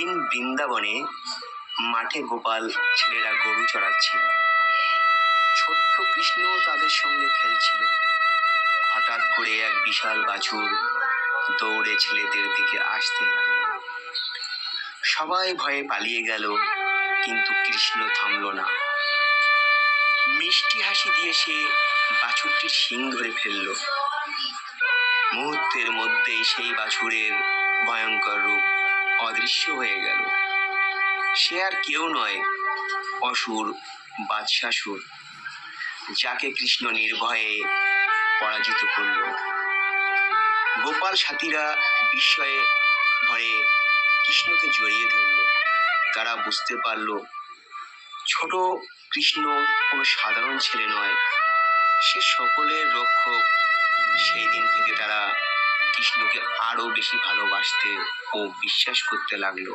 একদিন বৃন্দাবনে মাঠে গোপাল ছেলেরা গরু চড়াচ্ছিল। ছোট্ট কৃষ্ণ তাদের সঙ্গে খেলছিল। হঠাৎ করে এক বিশাল বাছুর দৌড়ে ছেলেদের দিকে আসতে লাগল। সবাই ভয়ে পালিয়ে গেল, কিন্তু কৃষ্ণ থামলো না। মিষ্টি হাসি দিয়ে সে বাছুরটির শিং ধরে ফেলল। মুহূর্তের মধ্যেই সেই বাছুরের ভয়ঙ্কর রূপ অদৃশ্য হয়ে গেল। সে আর কেউ নয়, অসুর বাদশাসুর যাকে কৃষ্ণ নির্ভয়ে পরাজিত করল। গোপাল সাথীরা বিস্ময়ে ভরে কৃষ্ণকে জড়িয়ে ধরল। তারা বুঝতে পারল, ছোট কৃষ্ণ কোনো সাধারণ ছেলে নয়। সে সকলের রক্ষক। সেই দিন থেকে তারা কৃষ্ণকে আরও বেশি ভালোবাসতে ও বিশ্বাস করতে লাগল।